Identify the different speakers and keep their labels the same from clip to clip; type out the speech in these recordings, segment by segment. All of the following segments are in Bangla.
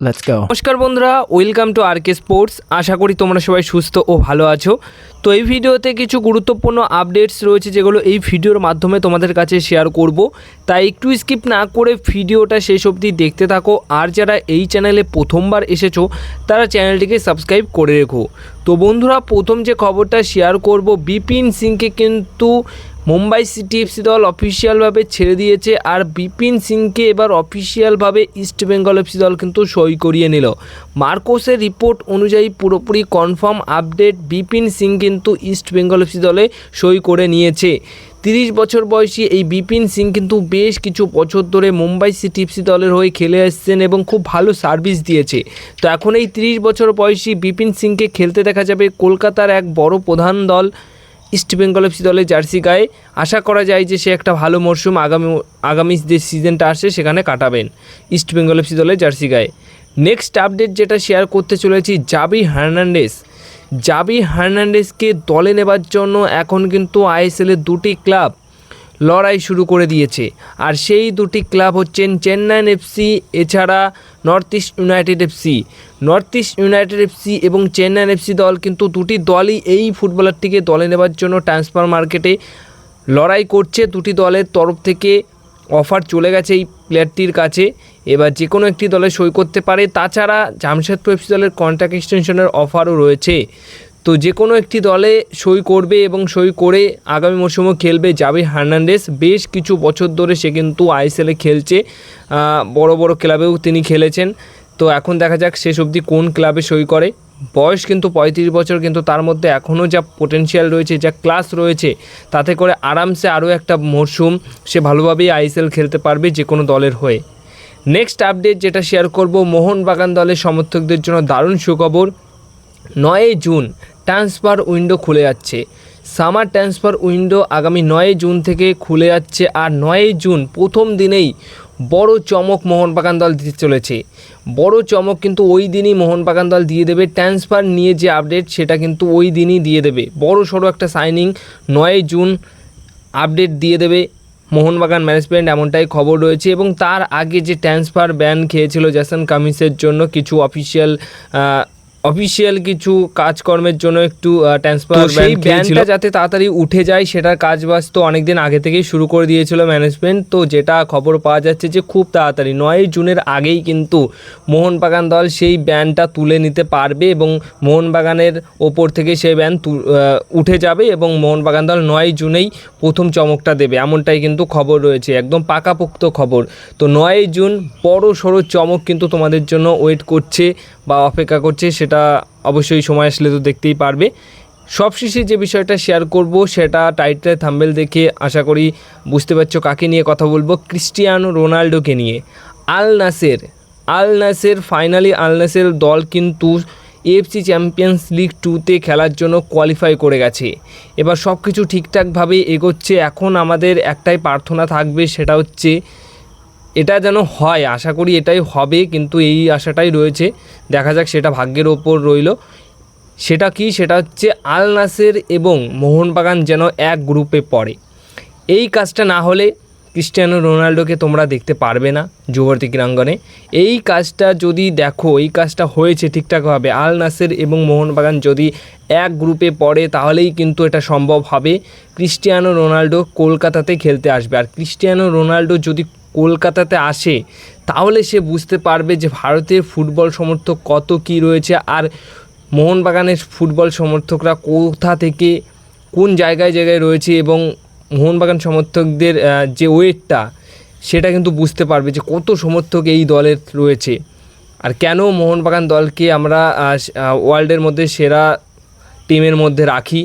Speaker 1: Let's গো
Speaker 2: নমস্কার বন্ধুরা welcome to R K sports আশা করি তোমরা সবাই সুস্থ ও ভালো আছো। তো এই ভিডিওতে কিছু গুরুত্বপূর্ণ আপডেটস রয়েছে যেগুলো এই ভিডিওর মাধ্যমে তোমাদের কাছে শেয়ার করব। তাই একটু স্কিপ না করে ভিডিওটা শেষ অবধি দেখতে থাকো। আর যারা এই চ্যানেলে প্রথমবার এসেছ, তারা চ্যানেলটিকে সাবস্ক্রাইব করে রেখো। তো বন্ধুরা, প্রথম যে খবরটা শেয়ার করব, বিপিন সিংকে কিন্তু মুম্বাই সিটি এফসি দল অফিসিয়ালভাবে ছেড়ে দিয়েছে আর বিপিন সিংকে এবার অফিসিয়ালভাবে ইস্ট বেঙ্গল এফসি দল কিন্তু সই করিয়ে নিল। মার্কোসের রিপোর্ট অনুযায়ী পুরোপুরি কনফার্ম আপডেট বিপিন সিং কিন্তু ইস্ট বেঙ্গল এফসি দলে সই করে নিয়েছে। তিরিশ বছর বয়সী এই বিপিন সিং কিন্তু বেশ কিছু বছর ধরে মুম্বাই সিটি এফসি দলের হয়ে খেলে এসছেন এবং খুব ভালো সার্ভিস দিয়েছে। তো এখন এই তিরিশ বছর বয়সী বিপিন সিংকে খেলতে দেখা যাবে কলকাতার এক বড় প্রধান দল, ইস্ট বেঙ্গল এফসি দলের জার্সি গায়ে। আশা করা যায় যে সে একটা ভালো মরশুম আগামী আগামী যে সিজনটা আসে সেখানে কাটাবেন ইস্ট বেঙ্গল এফসি দলের জার্সি গায়ে। নেক্সট আপডেট যেটা শেয়ার করতে চলেছি জাবি হার্নান্ডেস জাবি হার্নান্ডেসকে দলে নেবার জন্য এখন কিন্তু আইএসএলের দুটি ক্লাব লড়াই শুরু করে দিয়েছে। আর সেই দুটি ক্লাব হচ্ছেন চেন্নাইন এফসি, এছাড়া North East United FC. North East United FC এবং চেন্নাইন এফসি দল কিন্তু দুটি দলই এই ফুটবলারটিকে দলে নেবার জন্য ট্রান্সফার মার্কেটে লড়াই করছে। দুটি দলের তরফ থেকে অফার চলে গেছে এই প্লেয়ারটির কাছে। এবার যে কোনো একটি দলে সই করতে পারে। তাছাড়া জামশেদপুর এফসি দলের কন্ট্রাক্ট এক্সটেনশনের অফারও রয়েছে। তো যে কোনো একটি দলে সই করবে এবং সই করে আগামী মরশুমও খেলবে যাবে হার্নান্ডেস বেশ কিছু বছর ধরে সে কিন্তু আইএসএলে খেলছে। বড় বড় ক্লাবেও তিনি খেলেছেন। তো এখন দেখা যাক শেষ অবধি কোন ক্লাবে সই করে। বয়স কিন্তু পঁয়ত্রিশ বছর, কিন্তু তার মধ্যে এখনও যা পোটেনশিয়াল রয়েছে, যা ক্লাস রয়েছে, তাতে করে আরামসে আরও একটা মরশুম সে ভালোভাবেই আইএসএল খেলতে পারবে যে কোনো দলের হয়ে। নেক্সট আপডেট যেটা শেয়ার করব, মোহনবাগান দলের সমর্থকদের জন্য দারুণ সুখবর। নয় জুন ট্রান্সফার উইন্ডো খুলে যাচ্ছে। সামার ট্রান্সফার উইন্ডো আগামী নয় জুন থেকে খুলে যাচ্ছে আর নয় জুন প্রথম দিনেই বড় চমক মোহনবাগান দল দিতে চলেছে। বড় চমক কিন্তু ওই দিনই মোহনবাগান দল দিয়ে দেবে। ট্রান্সফার নিয়ে যে আপডেট সেটা কিন্তু ওই দিনই দিয়ে দেবে। বড় সড়ো একটা সাইনিং নয় জুন আপডেট দিয়ে দেবে মোহনবাগান ম্যানেজমেন্ট এমনটাই খবর রয়েছে। এবং তার আগে যে ট্রান্সফার ব্যান খেয়েছিল জ্যাসন কামিসের জন্য কিছু অফিসিয়াল অফিসিয়াল কিছু কাজকর্মের জন্য একটু ট্রান্সফার সেই ব্যানটা যাতে তাড়াতাড়ি উঠে যায় সেটার কাজ বাজ তো অনেকদিন আগে থেকেই শুরু করে দিয়েছিল ম্যানেজমেন্ট তো যেটা খবর পাওয়া যাচ্ছে যে খুব তাড়াতাড়ি নয় জুনের আগেই কিন্তু মোহনবাগান দল সেই ব্যানটা তুলে নিতে পারবে এবং মোহনবাগানের ওপর থেকে সেই ব্যান উঠে যাবে এবং মোহনবাগান দল নয় জুনেই প্রথম চমকটা দেবে। এমনটাই কিন্তু খবর রয়েছে একদম পাকাপোক্ত খবর। তো নয় জুন বড় সড়ো চমক কিন্তু তোমাদের জন্য ওয়েট করছে বা অপেক্ষা করছে, সেটা অবশ্যই সময় আসলে তো দেখতেই পারবে। সবশেষে যে বিষয়টা শেয়ার করব, সেটা টাইটেল থাম্বেল দেখে আশা করি বুঝতে পারছ কাকে নিয়ে কথা বলব। ক্রিস্টিয়ানো রোনাল্ডোকে নিয়ে। Al Nassr Al Nassr finally Al Nassr দল কিন্তু এফসি চ্যাম্পিয়ন্স লিগ টুতে খেলার জন্য কোয়ালিফাই করে গেছে। এবার সব কিছু ঠিকঠাকভাবে এগোচ্ছে, এখন আমাদের একটাই প্রার্থনা থাকবে, সেটা হচ্ছে এটা যেন হয়, আশা করি এটাই হবে, কিন্তু এই আশাটাই রয়েছে। দেখা যাক সেটা ভাগ্যের ওপর রইল। সেটা কি? সেটা হচ্ছে আল নাসের এবং মোহনবাগান যেন এক গ্রুপে পড়ে। এই কাজটা না হলে ক্রিস্টিয়ানো রোনাল্ডোকে তোমরা দেখতে পারবে না যুবতী ক্রীড়াঙ্গনে। এই কাজটা যদি দেখো, এই কাজটা হয়েছে ঠিকঠাকভাবে, আল নাসের এবং মোহনবাগান যদি এক গ্রুপে পড়ে, তাহলেই কিন্তু এটা সম্ভব হবে। ক্রিস্টিয়ানো রোনাল্ডো কলকাতাতে খেলতে আসবে। আর ক্রিস্টিয়ানো রোনাল্ডো যদি কলকাতাতে আসে, তাহলে সে বুঝতে পারবে যে ভারতের ফুটবল সমর্থক কত কি রয়েছে আর মোহনবাগানের ফুটবল সমর্থকরা কোথা থেকে কোন জায়গায় জায়গায় রয়েছে এবং মোহনবাগান সমর্থকদের যে ওয়েটটা, সেটা কিন্তু বুঝতে পারবে যে কত সমর্থক এই দলের রয়েছে। আর কেন মোহনবাগান দলকে আমরা ওয়ার্ল্ডের মধ্যে সেরা টিমের মধ্যে রাখি,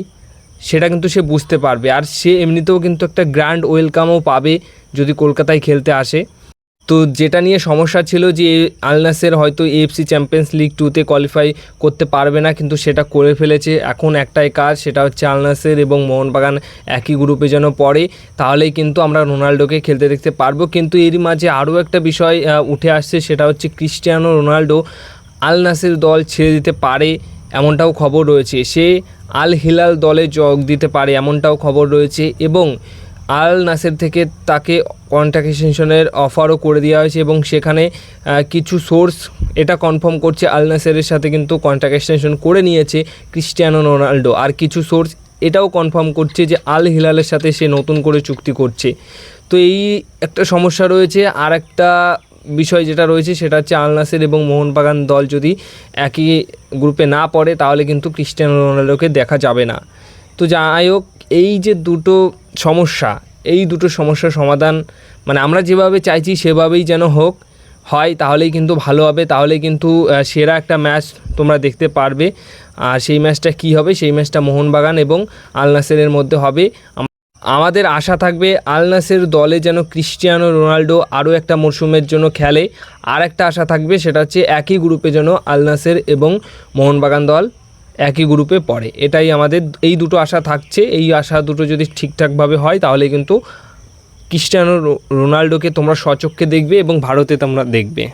Speaker 2: সেটা কিন্তু সে বুঝতে পারবে। আর সে এমনিতেও কিন্তু একটা গ্র্যান্ড ওয়েলকামও পাবে যদি কলকাতায় খেলতে আসে। তো যেটা নিয়ে সমস্যা ছিল যে আলনাসের হয়তো এএফসি চ্যাম্পিয়ন্স লিগ টুতে কোয়ালিফাই করতে পারবে না, কিন্তু সেটা করে ফেলেছে। এখন একটাই কাজ, সেটা হচ্ছে আলনাসের এবং মোহনবাগান একই গ্রুপে যেন পড়ে, তাহলেই কিন্তু আমরা রোনাল্ডোকে খেলতে দেখতে পারব। কিন্তু এর মাঝে আরও একটা বিষয় উঠে আসছে, সেটা হচ্ছে ক্রিস্টিয়ানো রোনাল্ডো আলনাসের দল ছেড়ে দিতে পারে, এমনটাও খবর রয়েছে। সে আল হিলাল দলে যোগ দিতে পারে, এমনটাও খবর রয়েছে এবং আল নাসের থেকে তাকে কন্ট্যাক্ট এক্সটেনশনের অফারও করে দেওয়া হয়েছে এবং সেখানে কিছু সোর্স এটা কনফার্ম করছে আল নাসেরের সাথে কিন্তু কন্ট্যাক্ট এক্সটেনশন করে নিয়েছে ক্রিস্টিয়ানো রোনাল্ডো। আর কিছু সোর্স এটাও কনফার্ম করছে যে আল হিলালের সাথে সে নতুন করে চুক্তি করছে। তো এই একটা সমস্যা রয়েছে। আর একটা বিষয় যেটা রয়েছে সেটা হচ্ছে আল নাসের এবং মোহনবাগান দল যদি একই গ্রুপে না পড়ে তাহলে কিন্তু ক্রিস্টিয়ানো রোনাল্ডোকে দেখা যাবে না। তো যাই হোক, এই যে দুটো সমস্যা, এই দুটো সমস্যার সমাধান মানে আমরা যেভাবে চাইছি সেভাবেই যেন হোক, হয় তাহলেই কিন্তু ভালো হবে তাহলে কিন্তু সেরা একটা ম্যাচ তোমরা দেখতে পারবে। আর সেই ম্যাচটা কী হবে? সেই ম্যাচটা মোহনবাগান এবং আল নাসেরের মধ্যে হবে। আমাদের আশা থাকবে আল নাসের দলে যেন ক্রিস্টিয়ানো রোনাল্ডো আরও একটা মরশুমের জন্য খেলে। আর একটা আশা থাকবে, সেটা হচ্ছে একই গ্রুপে যেন আল নাসের এবং মোহনবাগান দল একই গ্রুপে পড়ে। এটাই আমাদের এই দুটো আশা থাকছে। এই আশা দুটো যদি ঠিকঠাকভাবে হয়, তাহলে কিন্তু ক্রিস্টিয়ানো রোনাল্ডোকে তোমরা স্বচক্ষে দেখবে এবং ভারতে তোমরা দেখবে।